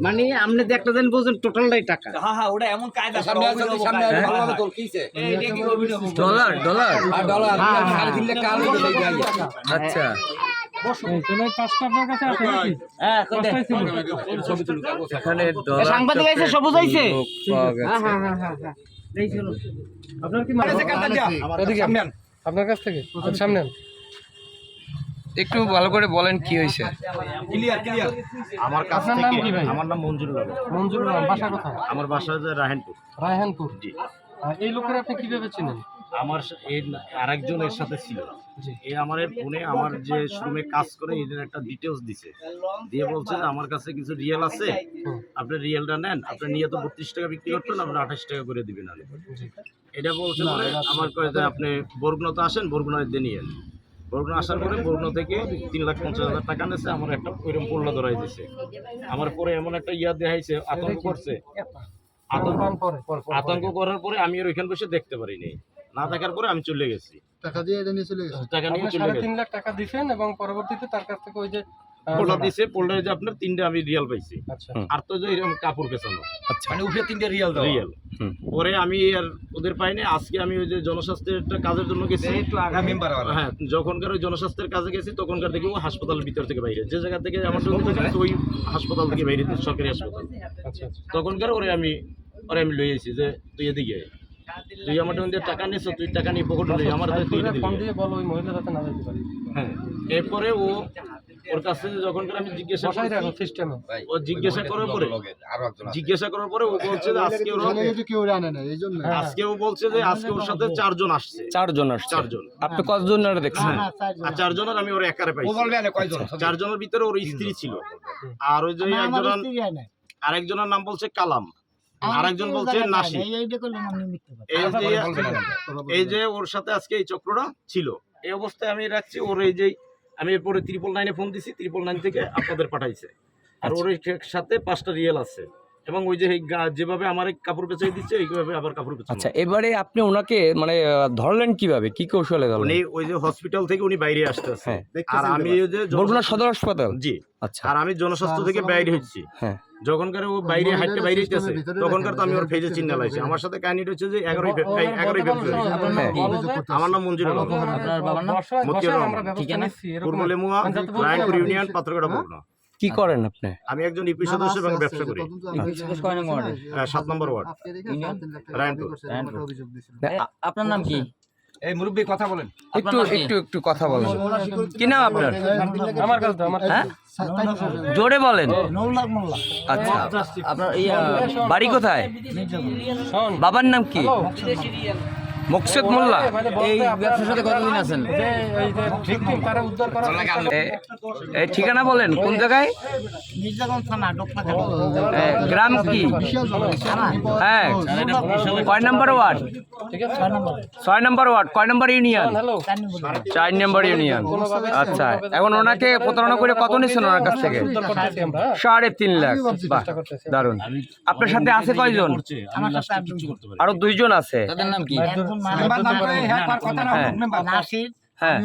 মানে আপনি যে একটা দিন বলছেন টোটালটাই টাকা হ্যাঁ হ্যাঁ ওটা এমন কায়দা সামনে অভিনব সামনে। ভালোভাবে তোল, কিসে? এইটা কি অভিনব কায়দা? ডলার ডলার আর ডলার, হ্যাঁ, হ্যাঁ, হয়ে গেছে এই আচ্ছা হ্যাঁ কই দে। এখানে এ, ডলার সাংবাদিক আইছে সবুজ আইছে হ্যাঁ হ্যাঁ হ্যাঁ হ্যাঁ হ্যাঁ এই ছিল। আপনার কি সামনে। আপনার কাছ থেকে সামনে আন। একটু ভালো করে বলেন কি হয়েছে? ক্লিয়ার ক্লিয়ার আমার কাছ আপনার নাম থেকে কি ভাই? আমার নাম মঞ্জুরুল আলম মঞ্জুরুল আলম বাসা কোথায়? আমার বাসা হচ্ছে রায়হানপুর। রায়হানপুর। আর এই লোকের আপনি কীভাবে চিনেন? আমার এই আরেকজন এর সাথে ছিল। এই আমার এই ফোনে আমার যে শোরুমে কাজ করে এদের একটা ডিটেলস দিছে। দিয়ে বলছে যে আমার কাছে কিছু রিয়েল আছে। আপনি রিয়েলটা নেন। আপনি নিয়ে তো বত্রিশ টাকা বিক্রি করতেন আপনি আঠাশ টাকা করে দিবেন এটা বলছে আমার কয়ে যে আপনি বরগুনাতে আসেন বরগুনায় দিয়ে নিয়ে বরগুনা আসার পরে বরগুনা থেকে তিন লাখ পঞ্চাশ হাজার টাকা নিয়েছে আমার একটা ওইরকম পোল্লা ধরাই দিয়েছে আমার পরে এমন একটা ইয়া দেখাইছে আতঙ্ক করছে। আতঙ্ক করার পরে আমি আর ওইখানে বসে দেখতে পারিনি না থাকার পরে আমি চলে গেছি। টাকা দিয়ে এটা নিয়ে চলে গেছে? টাকা নিয়ে চলে গেছি। তিন লাখ টাকা দিছেন এবং পরবর্তীতে তার কাছ থেকে ওই যে পোল্ডার দিছে পোল্ডারে যে আপনার তিনটে আমি রিয়াল পাইছি। আচ্ছা। আর তো যে এরকম কাপড় পেছানো। মানে উপরে তিনটে রিয়াল। পরে আমি আর ওদের পাইনি আজকে আমি ওই যে জনস্বাস্থ্যের একটা কাজের জন্য গেছি। একটু আগা। হ্যাঁ যখনকার ওই জনস্বাস্থ্যের কাজে গেছি তখনকার থেকে ও হাসপাতালের ভিতর থেকে বাইরে। যে জায়গা থেকে আমার ওই হাসপাতাল থেকে বাইরে সরকারি হাসপাতাল। আচ্ছা আচ্ছা। তখনকার ওরে আমি ওরে আমি লই আইছি যে তুই এদিকে তুই আমার মধ্যে টাকা নিছ তুই টাকা নিয়ে পকেট লই আমার তুই বলো ওই না হ্যাঁ। এরপরে ও ওর কাছে যখন আমি জিজ্ঞাসা ও জিজ্ঞাসা করার পরে আরও। জিজ্ঞাসা করার পরে ও বলছে যে আজকে ওর কেউ আনে না এই জন্য। আজকে ও বলছে যে আজকে ওর সাথে চারজন আসছে। চারজন আসছে। চারজন। আপনি কতজন আর দেখছেন আর চারজনের আমি ওর একারে ও বলবে কয়জন? চারজনের ভিতরে ওর স্ত্রী ছিল। আর ওই যে একজন আরেকজনের নাম বলছে কালাম। আরেকজন বলছে নাসি এই যে এই যে ওর সাথে আজকে এই চক্রটা ছিল। এই অবস্থায় আমি রাখছি ওর এই যে আমি এরপরে ত্রিপল নাইনে ফোন দিছি ত্রিপল নাইন থেকে আপনাদের পাঠাইছে। আর ওর সাথে পাঁচটা রিয়েল আছে। এবং ওই যে যেভাবে আমার কাপড় পেঁচাই দিচ্ছে এইভাবে আবার কাপড় বেচা আচ্ছা এবারে আপনি ওনাকে মানে ধরলেন কীভাবে? কি কৌশলে ধরলেন? উনি ওই যে হসপিটাল থেকে উনি বাইরে আসতেছে হ্যাঁ। আর আমি ওই যে বরগুনা সদর হাসপাতাল? জি। আচ্ছা। আর আমি জনস্বাস্থ্য থেকে বাইরে হচ্ছি। হ্যাঁ। যখনকার ও বাইরে হাঁটতে বাইরে হইতেছে তখনকার তো আমি ওর ফেজে চিহ্ন লাইছি আমার সাথে কাহিনীটা হচ্ছে যে এগারোই এগারোই ফেব্রুয়ারি। হ্যাঁ। আমার নাম মঞ্জুর আলম। আপনার বাবার নাম? মতিউর রহমান। পূর্ব লেমুয়া রায়নপুর ইউনিয়ন পাত্রকাটা বগুনা কি করেন আপনি? আমি একজন ইপি সদস্য এবং ব্যবসা করি। জিজ্ঞেস করেন আমার ওয়ার্ডে। হ্যাঁ, সাত নম্বর ওয়ার্ড। রায়নপুর। আপনার নাম কি? এই মুরব্বী কথা বলেন। একটু একটু একটু কথা বলেন। কি নাম আপনার? আমার কাছে আমার হ্যাঁ? জোরে বলেন। আচ্ছা। আপনার বাড়ি কোথায়? বাবার নাম কি? মকসুদ মোল্লা। মানে এই ব্যবসার সাথে কতদিন আছেন? এই ঠিকানা বলেন কোন জায়গায়? গ্রাম কি? হ্যাঁ। কয় নম্বর ওয়ার্ড? ছয় নম্বর। ওয়ার্ড কয় নম্বর ইউনিয়ন? চার নম্বর। ইউনিয়ন। আচ্ছা এখন ওনাকে প্রতারণা করে কত নিচ্ছেন ওনার কাছ থেকে? সাড়ে তিন লাখ। দারুণ আপনার সাথে আছে কয়জন? আমি লাস্টে কিছু করতে পারি আরও দুইজন আছে? তাদের নাম কি? হ্যাঁ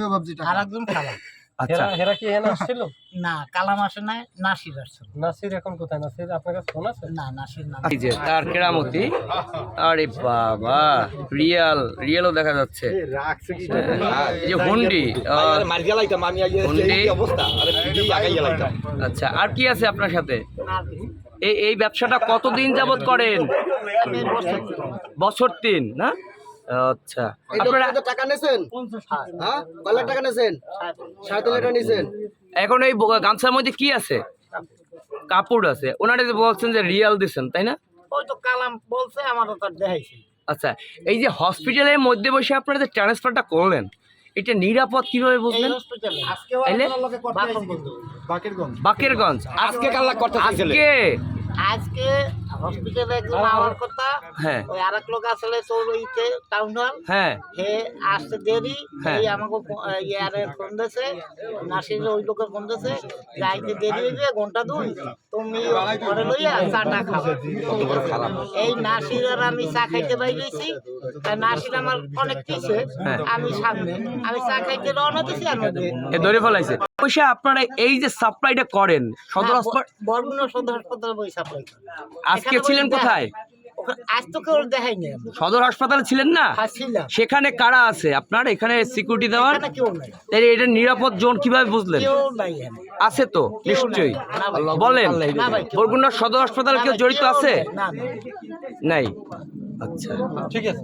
আচ্ছা। হেরা হেরা কি এখানে আসছিল? না কালাম আসে নাই নাসির আসছে। নাসির এখন কোথায়? নাসির আপনার কাছে ফোন আছে? না নাসির না। এই যে তার কেরামতি। আরে বাবা রিয়াল রিয়েলও দেখা যাচ্ছে। হ্যাঁ, এই যে হুন্ডি আগে। এই অবস্থা? আরে আচ্ছা আর কি আছে আপনার সাথে? এই এই ব্যবসাটা কতদিন যাবত করেন? বছর তিন না? আচ্ছা। আপনারা টাকা নেছেন? হ্যাঁ। কয় লাখ টাকা নেছেন? সাড়ে তিন লাখ টাকা নিছেন। এখন এই গামছার মধ্যে কি আছে? কাপড় আছে। ওনারা যে বলছেন যে রিয়াল দিচ্ছেন তাই না? ওই তো কালাম বলছে আমারও তার দেখাইছে। আচ্ছা এই যে হসপিটালের মধ্যে বসে আপনারা যে ট্রান্সফারটা করলেন এটা নিরাপদ কীভাবে বুঝলেন। বাকেরগঞ্জ। বাকেরগঞ্জ। আজকে কাল করতে আজকে? আজকে হসপিটালে একজন আমার কথা হ্যাঁ। ওই আরেক লোক আসলে তোর ওইতে টাউন হল হ্যাঁ। হে আসতে দেরি হ্যাঁ। এই আমাকে ইয়ারে ফোন দিয়েছে নাসির ওই লোকের ফোন দিয়েছে যাইতে দেরি হইবে ঘণ্টা দুই তুমি ঘরে লইয়া চাটা খাবে এই নাসির আর আমি চা খাইতে বাইরেছি তাই নাসির আমার অনেক কিছু হ্যাঁ। আমি সামনে আমি চা খাইতে রওনা দিছি আর এ ধরে ফেলাইছে। পয়সা আপনারা এই যে সাপ্লাইটা করেন সদর হাসপাতাল বরগুনা সদর হাসপাতালে বই সাপ্লাই আজকে ছিলেন কোথায়? আজ তো কেউ দেখাইনি সদর হাসপাতালে ছিলেন না? হ্যাঁ, সেখানে কারা আছে? আপনার? এখানে সিকিউরিটি দেওয়ার? তাহলে এটা নিরাপদ জোন কীভাবে বুঝলেন। আছে তো নিশ্চয়ই। বলেন না ভাই, কেউ- বরগুনা সদর হাসপাতালে কেউ জড়িত আছে? নাই। আচ্ছা ঠিক আছে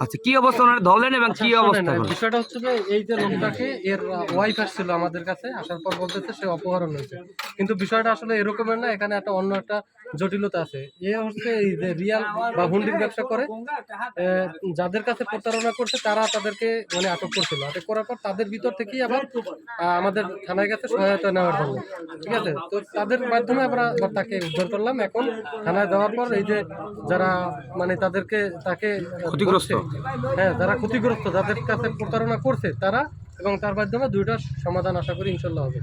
আচ্ছা। কি অবস্থা ওনারা? ধরলেন এবং কি শোনেন, অবস্থা বিষয়টা হচ্ছে যে এই যে লোকটাকে এর ওয়াইফ আসছিল আমাদের কাছে আসার পর বলতেছে সে অপহরণ হয়েছে। কিন্তু বিষয়টা আসলে এরকমের না এখানে একটা অন্য একটা জটিলতা আছে। এ হচ্ছে এই যে রিয়াল বা হুন্ডির ব্যবসা করে যাদের কাছে প্রতারণা করছে তারা তাদেরকে মানে আটক করছিল। আটক করার পর তাদের ভিতর থেকেই আবার আহ, আমাদের থানায় গেছে সহায়তা নেওয়ার জন্য। ঠিক আছে? তো তাদের মাধ্যমে আমরা তাকে উদ্ধার করলাম। এখন থানায় যাওয়ার পর এই যে যারা মানে তাদেরকে তাকে ক্ষতিগ্রস্ত। হ্যাঁ যারা ক্ষতিগ্রস্ত যাদের কাছে প্রতারণা করছে তারা এবং তার মাধ্যমে দুইটা সমাধান আশা করি ইনশাল্লাহ হবে।